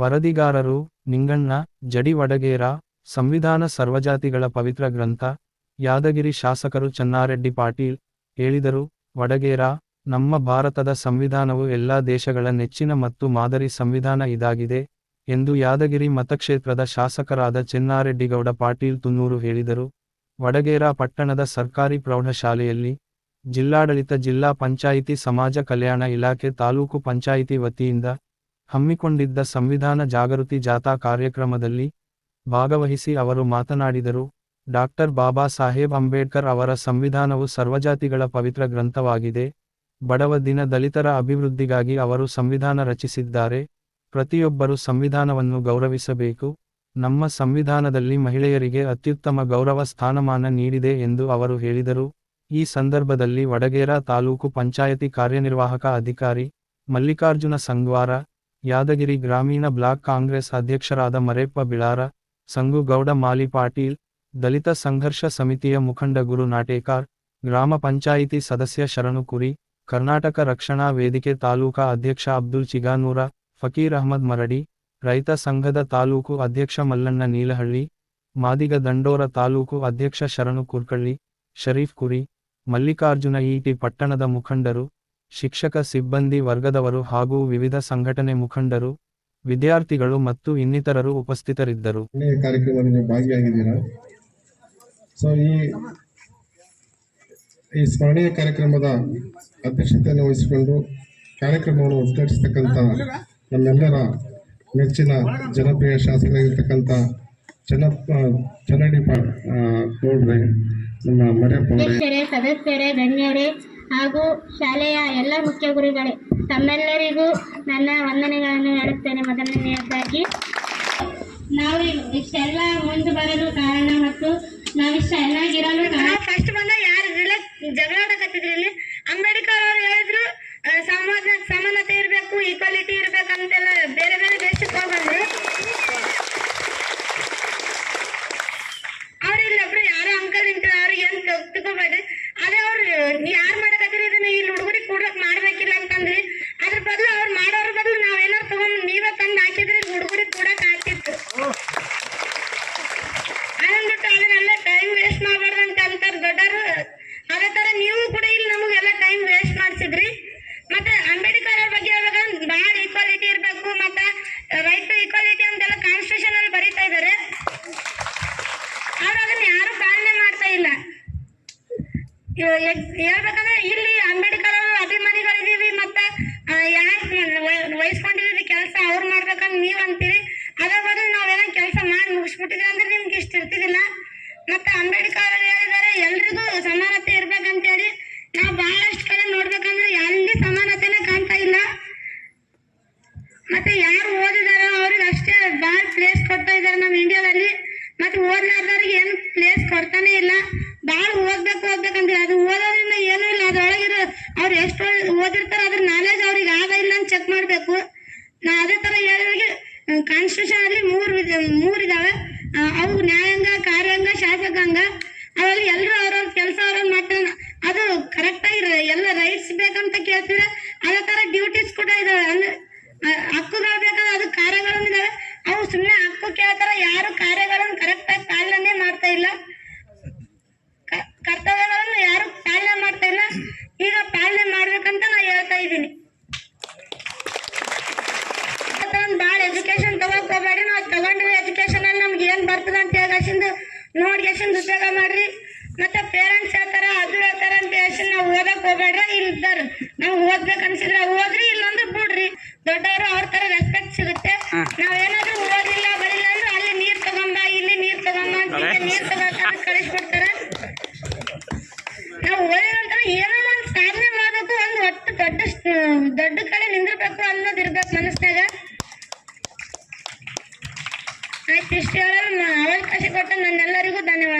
ವರದಿಗಾರರು, ನಿಂಗಣ್ಣ, ಜಡಿ ವಡಗೇರ, ಸಂವಿಧಾನ ಸರ್ವಜಾತಿಗಳ ಪವಿತ್ರ ಗ್ರಂಥ, ಯಾದಗಿರಿ ಶಾಸಕರು ಚನ್ನಾರೆಡ್ಡಿ ಪಾಟೀಲ್ ಹೇಳಿದರು, ವಡಗೇರ, ನಮ್ಮ ಭಾರತದ ಸಂವಿಧಾನವು ಎಲ್ಲಾ ದೇಶಗಳ ನೆಚ್ಚಿನ ಮತ್ತು ಮಾದರಿ ಸಂವಿಧಾನ ಇದಾಗಿದೆ ಎಂದು ಯಾದಗಿರಿ ಮತಕ್ಷೇತ್ರದ ಶಾಸಕರಾದ ಚೆನ್ನಾರೆಡ್ಡಿಗೌಡ ಪಾಟೀಲ್ ತುನ್ನೂರು ಹೇಳಿದರು. ವಡಗೇರ ಪಟ್ಟಣದ ಸರ್ಕಾರಿ ಪ್ರೌಢಶಾಲೆಯಲ್ಲಿ ಜಿಲ್ಲಾಡಳಿತ ಜಿಲ್ಲಾ ಪಂಚಾಯಿತಿ ಸಮಾಜ ಕಲ್ಯಾಣ ಇಲಾಖೆ ತಾಲೂಕು ಪಂಚಾಯಿತಿ ವತಿಯಿಂದ ಹಮ್ಮಿಕೊಂಡಿದ್ದ ಸಂವಿಧಾನ ಜಾಗೃತಿ ಜಾಥಾ ಕಾರ್ಯಕ್ರಮದಲ್ಲಿ ಭಾಗವಹಿಸಿ ಅವರು ಮಾತನಾಡಿದರು. ಡಾಕ್ಟರ್ ಬಾಬಾ ಸಾಹೇಬ್ ಅಂಬೇಡ್ಕರ್ ಅವರ ಸಂವಿಧಾನವು ಸರ್ವಜಾತಿಗಳ ಪವಿತ್ರ ಗ್ರಂಥವಾಗಿದೆ. ಬಡವ ದಿನ ದಲಿತರ ಅಭಿವೃದ್ಧಿಗಾಗಿ ಅವರು ಸಂವಿಧಾನ ರಚಿಸಿದ್ದಾರೆ. ಪ್ರತಿಯೊಬ್ಬರು ಸಂವಿಧಾನವನ್ನು ಗೌರವಿಸಬೇಕು. ನಮ್ಮ ಸಂವಿಧಾನದಲ್ಲಿ ಮಹಿಳೆಯರಿಗೆ ಅತ್ಯುತ್ತಮ ಗೌರವ ಸ್ಥಾನಮಾನ ನೀಡಿದೆ ಎಂದು ಅವರು ಹೇಳಿದರು. ಈ ಸಂದರ್ಭದಲ್ಲಿ ವಡಗೇರ ತಾಲೂಕು ಪಂಚಾಯತಿ ಕಾರ್ಯನಿರ್ವಾಹಕ ಅಧಿಕಾರಿ ಮಲ್ಲಿಕಾರ್ಜುನ ಸಂಗ್ವಾರ ಯಾದಗಿರಿ ಗ್ರಾಮೀಣ ಬ್ಲಾಕ್ ಕಾಂಗ್ರೆಸ್ ಅಧ್ಯಕ್ಷರಾದ ಮರೇಪ್ಪ ಬಿಳಾರ, ಸಂಗುಗೌಡ ಮಾಲಿ ಪಾಟೀಲ್, ದಲಿತ ಸಂಘರ್ಷ ಸಮಿತಿಯ ಮುಖಂಡ ಗುರು ನಾಟೇಕಾರ್, ಗ್ರಾಮ ಪಂಚಾಯಿತಿ ಸದಸ್ಯ ಶರಣು ಕುರಿ ಕರ್ನಾಟಕ ರಕ್ಷಣಾ ವೇದಿಕೆ ತಾಲೂಕಾ ಅಧ್ಯಕ್ಷ ಅಬ್ದುಲ್ ಚಿಗಾನೂರ, ಫಕೀರ್ ಅಹಮದ್ ಮರಡಿ, ರೈತ ಸಂಘದ ತಾಲೂಕು ಅಧ್ಯಕ್ಷ ಮಲ್ಲಣ್ಣ ನೀಲಹಳ್ಳಿ, ಮಾದಿಗ ದಂಡೋರ ತಾಲೂಕು ಅಧ್ಯಕ್ಷ ಶರಣು ಕುರ್ಕಳ್ಳಿ, ಶರೀಫ್ ಕುರಿ, ಮಲ್ಲಿಕಾರ್ಜುನ ಈಟಿ ಪಟ್ಟಣದ ಮುಖಂಡರು ಶಿಕ್ಷಕ ಸಿಬ್ಬಂದಿ ವರ್ಗದವರು ಹಾಗೂ ವಿವಿಧ ಸಂಘಟನೆ ಮುಖಂಡರು ವಿದ್ಯಾರ್ಥಿಗಳು ಮತ್ತು ಇನ್ನಿತರರು ಉಪಸ್ಥಿತರಿದ್ದರು. ಕಾರ್ಯಕ್ರಮದಲ್ಲಿ ಭಾಗಿಯಾಗಿದ್ದೀರಾ? ಸೊ ಈ ಈ ಸ್ಮರಣೀಯ ಕಾರ್ಯಕ್ರಮದ ಅಧ್ಯಕ್ಷತೆಯನ್ನು ವಹಿಸಿಕೊಂಡು ಕಾರ್ಯಕ್ರಮವನ್ನು ಉದ್ಘಾಟಿಸತಕ್ಕಂಥ ನಮ್ಮೆಲ್ಲರ ನೆಚ್ಚಿನ ಜನಪ್ರಿಯ ಶಾಸಕರಾಗಿರ್ತಕ್ಕಂಥ ಚನ್ನ ಚನ್ನಡಿ ಗೌಡ್ರೆ ನಮ್ಮ ಮರ್ಯಪ್ಪ ಸದಸ್ಯರೇ ಗಣ್ಯರೇ ಹಾಗೂ ಶಾಲೆಯ ಎಲ್ಲ ಮುಖ್ಯ ಗುರುಗಳೇ, ತಮ್ಮೆಲ್ಲರಿಗೂ ನನ್ನ ವಂದನೆಗಳನ್ನು ಹೇಳುತ್ತೇನೆ ಮೊದಲನೆಯದಾಗಿ. ನಾವು ಇಷ್ಟೆಲ್ಲ ಮುಂದೆ ಬರಲು ಕಾರಣ ಮತ್ತು ನಾವಿಷ್ಟ ಚೆನ್ನಾಗಿರಲು ಫಸ್ಟ್ ಬಂದ ಯಾರು ಜಗಳಾಡಕತ್ತಿದ್ರಿ ಇಲ್ಲಿ. ಅಂಬೇಡ್ಕರ್ ಅವರು ಹೇಳಿದ್ರು ಸಮಾಜ ಸಮಾನತೆ ಇರಬೇಕು ಈಕ್ವಾಲಿಟಿ ಇರ್ಬೇಕಂತೆಲ್ಲ ಬೇರೆ ಬೇರೆ ದೇಶಕ್ಕೆ ಹೋಗ್ಬಂದ್ರು ಅವ್ರು ಇಲ್ಲೊಬ್ರು ಯಾರೋ ಅಂಕಲ್ ನಿಂತಾರೆ ಅವ್ರಿಗೆ ಏನ್ ತಗೋಬೇಡಿ ಅದೇ ಅವ್ರು ಯಾರು ಮಾಡಕತ್ತೀರಿ ಇದನ್ನ ಇಲ್ಲಿ ಹುಡುಗರಿಗೆ ಕೂಡಕ್ ಮಾಡ್ಬೇಕಿಲ್ಲ ಅಂತಂದ್ರಿ ಅದ್ರ ಬದಲು ಅವ್ರು ಮಾಡೋರ್ ಬದಲು ನಾವೇನಾರು ತಗೊಂಡ್ ನೀವೇ ತಂದು ಹಾಕಿದ್ರೆ ಹುಡುಗರಿಗೆ ಕೊಡಕ್ ಆಗ್ತಿತ್ತು ಅದನ್ಬಿಟ್ಟು ಅದನ್ನೆಲ್ಲ ಟೈಮ್ ವೇಸ್ಟ್ ಮಾಡ್ಬಾರ್ದು ಅಂತ ಅಂತಾರೆ ದೊಡ್ಡರು ಅದೇ ತರ ನೀವು ಕೂಡ ಇಲ್ಲಿ ನಮಗೆಲ್ಲ ಟೈಮ್ ವೇಸ್ಟ್ ಮಾಡ್ಸಿದ್ರಿ. ಮತ್ತೆ ಅಂಬೇಡ್ಕರ್ ಅವ್ರ ಬಗ್ಗೆ ಹೇಳ್ಬೇಕಂದ್ರೆ ಬಹಳ ಈಕ್ವಾಲಿಟಿ ಇರಬೇಕು, ಮತ್ತೆ ರೈಟ್ ಟು ಈಕ್ವಾಲಿಟಿ ಅಂತೆಲ್ಲ ಕಾನ್ಸ್ಟಿಟ್ಯೂಷನ್ ಅಲ್ಲಿ ಬರೀತಾ ಇದ್ದಾರೆ. ಆದ್ರೆ ಅದನ್ನ ಯಾರು ಪಾಲನೆ ಮಾಡ್ತಾ ಇಲ್ಲ. ಹೇಳ್ಬೇಕಂದ್ರೆ ಇಲ್ಲಿ ಅಂಬೇಡ್ಕರ್ ಅವ್ರು ಎಷ್ಟು ಓದಿರ್ತಾರೆ ಅದ್ರ ನಾಲೆಜ್ ಅವ್ರಿಗೆ ಆದ ಇಲ್ಲ ಅಂತ ಚೆಕ್ ಮಾಡ್ಬೇಕು. ನಾ ಅದೇ ತರ ಹೇಳಿದ್ರೆ ಕಾನ್ಸ್ಟಿಟ್ಯೂಷನ್ ಅಲ್ಲಿ ಮೂರು ಮೂರ್ ಇದಾವೆ. ಅವು ನ್ಯಾಯಾಂಗ ಕಾರ್ಯಾಂಗ ಶಾಸಕಾಂಗ ಅದ್ರಲ್ಲಿ ಎಲ್ಲರೂ ಅವ್ರವ್ರ ಕೆಲಸ ಅವ್ರವ್ರ ಮಾಡ್ತಾರೆ ಅದು ಕರೆಕ್ಟ್ ಆಗಿ ಎಲ್ಲ ರೈಟ್ಸ್ ಬೇಕಂತ ಕೇಳ್ತಿದ್ರೆ ಅದೇ ತರ ಡ್ಯೂಟೀಸ್ ಕೂಡ ಇದಾವೆ ಅಂದ್ರೆ ಆ, ಹಕ್ಕುಗಳು ಬೇಕಾದ್ರೆ ಅದು ಕಾರ್ಯಗಳನ್ನು ಇದಾವೆ ಅವು ಸುಮ್ಮನೆ ಹಕ್ಕು ಕೇಳ್ತಾರ ಯಾರು ಕಾರ್ಯಗಳನ್ನು ಕರೆಕ್ಟ್ ಆಗಿ ಪಾಲನೆ ಮಾಡ್ತಾ ಇಲ್ಲ ಕ- ಕರ್ತವ್ಯಗಳನ್ನು ಯಾರು ಪಾಲನೆ ಮಾಡ್ತಾ ಇಲ್ಲ ಈಗ ಪಾಲನೆ ಮಾಡ್ಬೇಕಂತ ನಾ ಹೇಳ್ತಾ ಇದ್ದೀನಿ ಭಾಳ ಎಜುಕೇಶನ್ ಹೋಗ್ಬೇಡಿ ನಾವು ತಗೊಂಡ್ರಿ ಎಜುಕೇಶನ್ ಅಲ್ಲಿ ನಮ್ಗೆ ಏನ್ ಬರ್ತದ ಅಂತ ಹೇಳ್ಕೇಸಿಂದ ನೋಡಿ ಎಷ್ಟಿಂದ ಉಪಯೋಗ ಮಾಡ್ರಿ. ಮತ್ತೆ ಪೇರೆಂಟ್ಸ್ ಹೇಳ್ತಾರ ಅದು ಹೇಳ್ತಾರ ಅಂತ ಹೇಳಿ ನಾವು ಓದಕ್ ಹೋಗ್ಬೇಡ್ರಿ ಇಲ್ಲಿದ್ದಾರೆ ನಾವು ಓದ್ಬೇಕು ಅನ್ಸಿದ್ರೆ ಓದ್ರಿ ಇಲ್ಲಾಂದ್ರೆ ಬಿಡ್ರಿ. ದೊಡ್ಡವರು ಅವ್ರ ತರ ರೆಸ್ಪೆಕ್ಟ್ ಸಿಗುತ್ತೆ. ನಾವೇನಾದ್ರೂ ಓದಿಲ್ಲ ಬರಿಲ್ಲ ಅಂದ್ರೆ ಅಲ್ಲಿ ನೀರ್ ತಗೊಂಬ ಇಲ್ಲಿ ನೀರ್ ತಗೊಂಬ ಅಂತ ನೀರ್ ತಗೊಂಡ್ ಕಳಿಸ್ಬಿಡ್ತಾರ. ನಾವು ಓದಿರೋ ಏನೋ ಒಂದು ಸಾಧನೆ ಮಾಡಬೇಕು ಒಂದು ಒಟ್ಟು ದೊಡ್ಡ ದೊಡ್ಡ ಕಡೆ ನಿಂದಿರ್ಬೇಕು ಅನ್ನೋದು ಇರ್ಬೇಕು ಮನಸ್ನಾಗ ಆಯ್ತು ಇಷ್ಟು ಹೇಳಲು ಅವಕಾಶ ಕೊಟ್ಟ ನನ್ನೆಲ್ಲರಿಗೂ ಧನ್ಯವಾದ